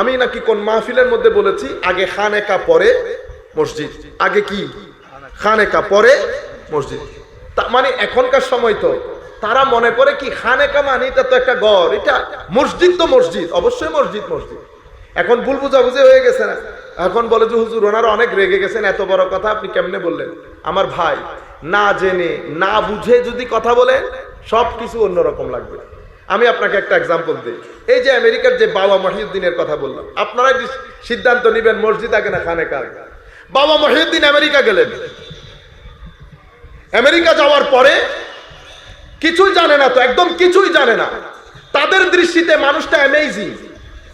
আমি নাকি কোন মাহফিলের মধ্যে বলেছি, আগে খানেকা পরে মসজিদ। আগে কি? খানেকা পরে মসজিদ। মানে এখনকার সময় তো, তারা মনে করে কি খানেকা মানে এটা তো একটা গড়, এটা মসজিদ তো মসজিদ, অবশ্যই মসজিদ মসজিদ। এখন ভুল বুঝাবুঝি হয়ে গেছে না? এখন বলে যে, হুজুর, ওনারা অনেক রেগে গেছেন, এত বড় কথা আপনি কেমনে বললেন? আমার ভাই, না জেনে, না বুঝে যদি কথা বলেন সব কিছু অন্যরকম লাগবে। আমি আপনাকে একটা এক্সাম্পল দিই। এই যে আমেরিকার যে বাবা মহিউদ্দিনের কথা বললাম, আপনারাই সিদ্ধান্ত নেবেন মসজিদ আগে না খানেকা আগে বাবা মহিউদ্দিন আমেরিকা গেলেন। আমেরিকা যাওয়ার পরে কিছুই জানে না তো, একদম কিছুই জানে না। তাদের দৃষ্টিতে মানুষটা অ্যামেজিং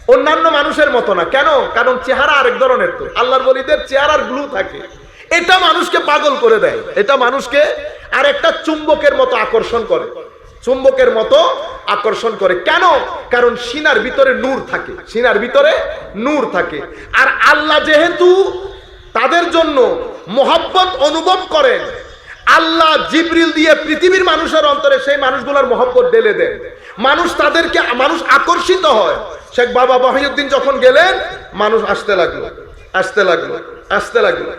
অন্যান্য মানুষের মতো না। কেন? কারণ চেহারা আরেক ধরনের তো। আল্লাহর বলিদের চেহারার গ্লু থাকে। এটা মানুষকে পাগল করে দেয়। এটা মানুষকে আর একটা চুম্বকের মতো আকর্ষণ করে। চুম্বকের মতো আকর্ষণ করে। কেন? কারণ সিনার ভিতরে নূর থাকে। সিনার ভিতরে নূর থাকে। আর আল্লাহ যেহেতু তাদের জন্য মোহাব্বত অনুভব করেন, আল্লাহ জিব্রিল দিয়ে পৃথিবীর মানুষের অন্তরে সেই মানুষগুলোর মহব্বত ঢেলে দেন। মানুষ তাদেরকে, মানুষ আকর্ষিত হয়। শেখ বাবা মহিউদ্দিন যখন গেলেন, মানুষ আসতে লাগল আসতে লাগল আসতে লাগল।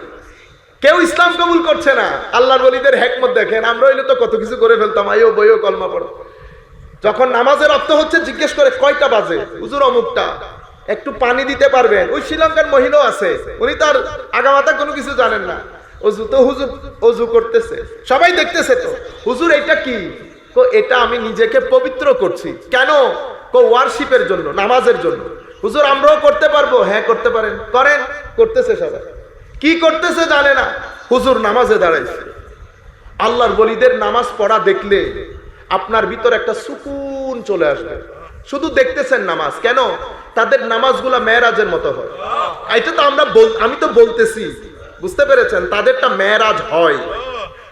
কেউ ইসলাম কবুল করছে না। আল্লাহর বলিদের হেকমত দেখেন, আমরা হইলে তো কত কিছু করে ফেলতাম আইও বইও কলমা পড়ো। যখন নামাজের অর্থ হচ্ছে জিজ্ঞেস করে, কয়টা বাজে? হুজুর অমুকটা। একটু পানি দিতে পারবেন। ওই শ্রীলঙ্কার মহিলাও আছে, উনি তার আগামাতা কোনো কিছু জানেন না। অজু তো হুজুর, অজু করতেছে। সবাই দেখতেছে তো। হুজুর, এটা কি? কো, এটা আমি নিজেকে পবিত্র করছি। কেন? কো ওয়ারশিপের জন্য, নামাজের জন্য। হুজুর, আমরাও করতে পারব? হ্যাঁ করতে পারেন। করেন, করতেছে সবাই। কি করতেছে জানে না। হুজুর নামাজে দাঁড়াইছে। আল্লাহর বলিদের নামাজ পড়া দেখলে আপনার ভিতর একটা সুকুন চলে আসবে। শুধু দেখতেছেন নামাজ, কেন? তাদের নামাজগুলা মেয়েরাজের মতো হয়। এটা তো আমরা আমি তো বলতেছি, বুঝতে পেরেছেন? তাদেরটা মেয়েরাজ হয়।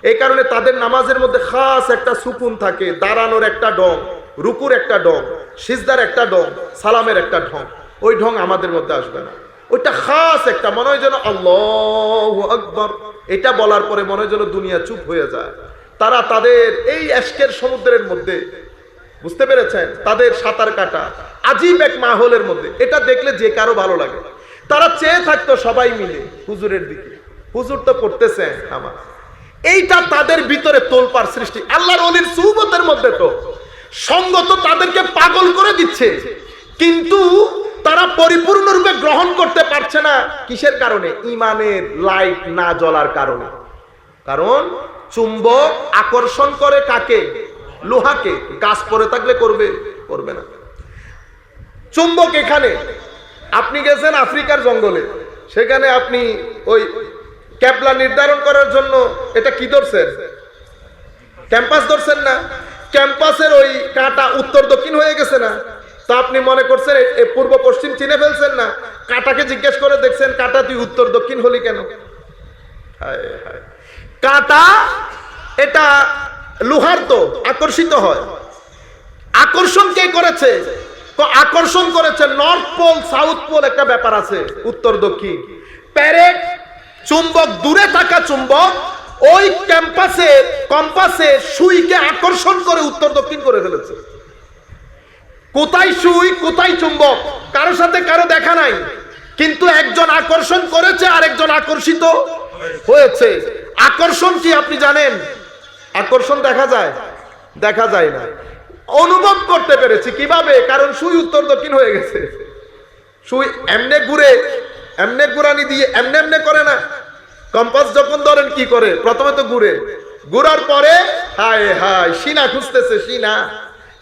এই কারণে তাদের নামাজের মধ্যে খাস একটা সুকুন থাকে, দাঁড়ানোর একটা ডং রুকুর একটা ডং সিজদার একটা ডং সালামের একটা ঢং। ওই ঢং আমাদের মধ্যে আসবে না। ওইটা খাস একটা, মনে হয় যেন আল্লাহ আকবর। এটা বলার পরে মনে হয় যেন দুনিয়া চুপ হয়ে যায়। তারা তাদের এই এশকের সমুদ্রের মধ্যে, বুঝতে পেরেছেন? তাদের সাঁতার কাটা, আজীব এক মাহলের মধ্যে। এটা দেখলে যে কারও ভালো লাগে। তারা চেয়ে থাকতো সবাই মিলে হুজুরের দিকে। হুজুর তো করতেছে আমার এইটা তাদের ভিতরে তোলপার সৃষ্টি। আল্লাহর অলির সুবতের মধ্যে তো। সঙ্গ তো তাদেরকে পাগল করে দিচ্ছে। কিন্তু তারা পরিপূর্ণরূপে গ্রহণ করতে পারছে না। কিসের কারণে? ইমানের লাইট না জ্বলার কারণে। কারণ চুম্বক আকর্ষণ করে কাকে? লোহাকে। গাছ পরে থাকলে করবে করবে না। চুম্বক এখানে। আপনি গেছেন আফ্রিকার জঙ্গলে। সেখানে আপনি ওই ক্যাপলা নির্ধারণ করার জন্য এটা কি ধরছেন? ক্যাম্পাস ধরছেন না? ক্যাম্পাসের ওই কাঁটা উত্তর দক্ষিণ হয়ে গেছে না? তা আপনি মনে করছেন এ- এ পূর্ব পশ্চিম চিনে ফেলছেন না? কাটাকে জিজ্ঞেস করে দেখছেন কাটা তুই উত্তর দক্ষিণ হলি কেন। কাঁটা এটা লোহার তো, আকর্ষিত হয়। আকর্ষণ কে করেছে? আকর্ষণ করেছে নর্থ পোল, সাউথ পোল একটা ব্যাপার আছে, উত্তর দক্ষিণ। প্যারেট চুম্বক, দূরে থাকা চুম্বক, ওই ক্যাম্পাসে কম্পাসে সুইকে আকর্ষণ করে উত্তর দক্ষিণ করে ফেলেছে। কোথায় সুই, কোথায় চুম্বক? কারোর সাথে কারও দেখা নাই। কিন্তু একজন আকর্ষণ করেছে আর একজন আকর্ষিত হয়েছে। আকর্ষণ কি আপনি জানেন? আকর্ষণ দেখা যায় দেখা যায় না। অনুভব করতে পেরেছি কীভাবে? কারণ সুই উত্তর দক্ষিণ হয়ে গেছে। সুই এমনে ঘুরে, এমনে ঘুরানি দিয়ে, এমনে এমনে করে না। কম্পাস যখন ধরেন কি করে? প্রথমে তো ঘুরে। ঘুরার পরে হায় হায়, সিনা খুঁজতেছে, সিনা।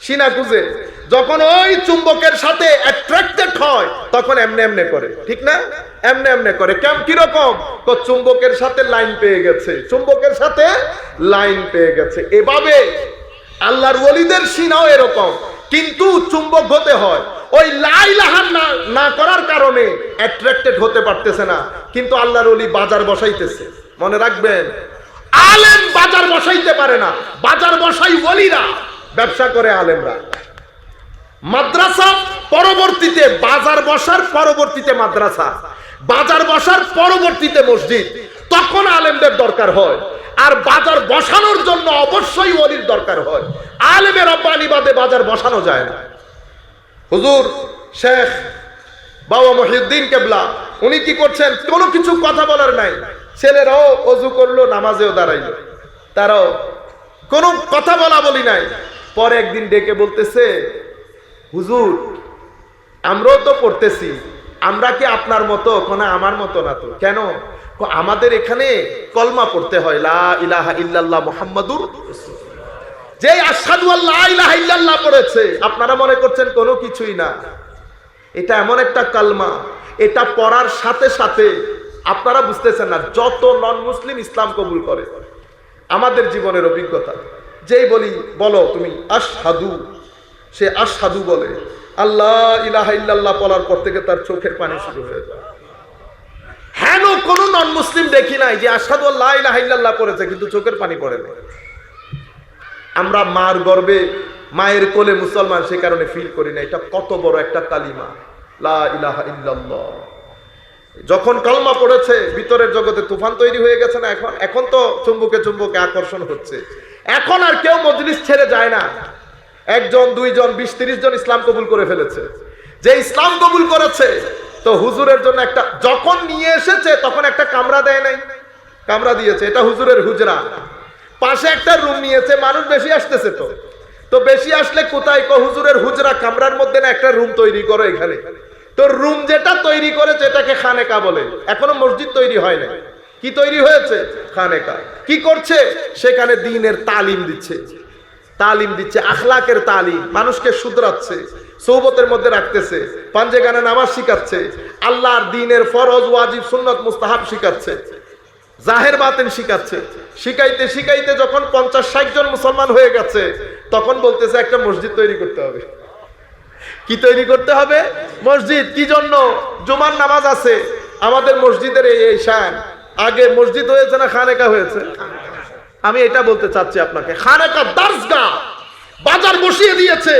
সিনা খুঁজে। যখন ওই চুম্বকের সাথে অ্যাট্রাক্টেড হয়, তখন এমনে এমনে করে। ঠিক না? এমনে এমনে করে। কেম, কীরকম? তো চুম্বকের সাথে লাইন পেয়ে গেছে। চুম্বকের সাথে লাইন পেয়ে গেছে। এভাবে আল্লাহর ওলিদের সিনাও এরকম। কিন্তু চুম্বক হতে হয়। ওই লাই লাহান না না করার কারণে অ্যাট্রাক্টেড হতে পারতেছে না। কিন্তু আল্লাহর ওলি বাজার বসাইতেছে। মনে রাখবেন? আলেম বাজার বসাইতে পারে না। বাজার বসাই ওলিরা। ব্যবসা করে আলেমরা। মাদ্রাসা পরবর্তীতে বাজার বসার পরবর্তীতে মাদ্রাসা। বাজার বসার পরবর্তীতে মসজিদ। তখন আলেমদের দরকার হয়। আর বাজার বসানোর জন্য অবশ্যই ওলির দরকার হয়। আলেমের রব্বানি বাদে বাজার বসানো যায় না। হুজুর, শেখ বাবা মহিউদ্দিন কেবলা, উনি কি করছেন? কোনো কিছু কথা বলার নাই। ছেলেরাও অজু করল, নামাজেও দাঁড়াইলো। তারাও কোনো কথা বলা বলি নাই। পরে একদিন ডেকে বলতেছে হুজুর, আমরাও তো পড়তেছি, আমরা কি আপনার মতো, কোন আমার মতো না তো? কেন? আমাদের এখানে কলমা পড়তে হয়, লা ইলাহা ইল্লাল্লাহ মুহাম্মাদুর যে আশহাদু আল্লাহ ইলাহা ইল্লাল্লাহ পড়েছে, আপনারা মনে করছেন কোনো কিছুই না। এটা এমন একটা কালমা, এটা পড়ার সাথে সাথে আপনারা বুঝতেছেন না, যত নন মুসলিম ইসলাম কবুল করে, আমাদের জীবনের অভিজ্ঞতা। যেই বলি, বলো তুমি, আশহাদু সে আশহাদু বলে। আল্লাহ ইলাহা ইল্লাল্লাহ বলার পর থেকে তার চোখের পানি শুরু হয়ে যায়। হেন কোন নন মুসলিম দেখি নাই যে আশহাদু আল্লাহ ইলাহা ইল্লাল্লাহ পড়েছে, কিন্তু চোখের পানি পড়ে না আমরা মার গর্বে, মায়ের কোলে মুসলমান সে কারণে ফিল করি না। এটা কত বড় একটা কালিমা যখন কলমা পড়েছে, ভিতরের জগতে তুফান তৈরি হয়ে গেছে না, এখন এখন তো চুম্বকে চুম্বকে আকর্ষণ হচ্ছে। এখন আর কেউ মজলিস ছেড়ে যায় না। একজন, দুইজন, বিশ, তিরিশ জন ইসলাম কবুল করে ফেলেছে। যে ইসলাম কবুল করেছে, তো হুজুরের জন্য একটা, যখন নিয়ে এসেছে, তখন একটা কামরা দেয় নাই। কামরা দিয়েছে, এটা হুজুরের হুজরা। পাশে একটা রুম নিয়েছে, মানুষ বেশি আসতেছে তো। তো বেশি আসলে কোথায় কো হুজুরের হুজরা? কামরার মধ্যে না একটা রুম তৈরি করো এখানে। তো রুম যেটা তৈরি করেছে, এটাকে খানেকা বলে। এখনও মসজিদ তৈরি হয় না কি তৈরি হয়েছে? খানেকা। কি করছে? সেখানে দিনের তালিম দিচ্ছে। তালিম দিচ্ছে, আখলাকের তালিম, মানুষকে শুধরাচ্ছে, সৌবতের মধ্যে রাখতেছে, পাঞ্জে গানে নামাজ শিখাচ্ছে, আল্লাহর দিনের ফরজ, ওয়াজিব, সুন্নত, মুস্তাহাব শিখাচ্ছে, জাহের বাতেন শিখাচ্ছে। শিখাইতে শিখাইতে যখন পঞ্চাশ, ষাট জন মুসলমান হয়ে গেছে, তখন বলতেছে, একটা মসজিদ তৈরি করতে হবে। কি তৈরি করতে হবে? মসজিদ, কি জন্য? জুমার নামাজ আছে, আমাদের মসজিদের এই শান। আগে মসজিদ হয়েছে না, খানেকা হয়েছে? আমি এটা বলতে চাচ্ছি আপনাকে। খানেকা দার্সগা বাজার বসিয়ে দিয়েছে।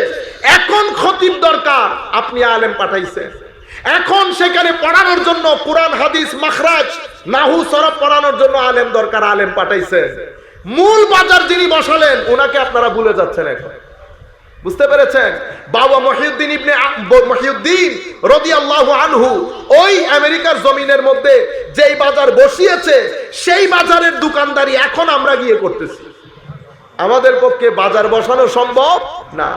এখন ক্ষতির দরকার, আপনি আলেম পাঠাইছে এখন সেখানে পড়ানোর জন্য কোরআন, হাদিস, মাখরাজ, নাহু সরব পড়ানোর জন্য আলেম দরকার, আলেম পাঠাইছে মূল বাজার যিনি বসালেন ওনাকে আপনারা ভুলে যাচ্ছেন এখন। বুঝতে পেরেছেন? বাবা মহিউদ্দিন ইবনে মহিউদ্দিন রদি আল্লাহ আনহু ওই আমেরিকার জমিনের মধ্যে যেই বাজার বসিয়েছে, সেই বাজারের দোকানদারি এখন আমরা গিয়ে করতেছি। আমাদের পক্ষে বাজার বসানো সম্ভব না।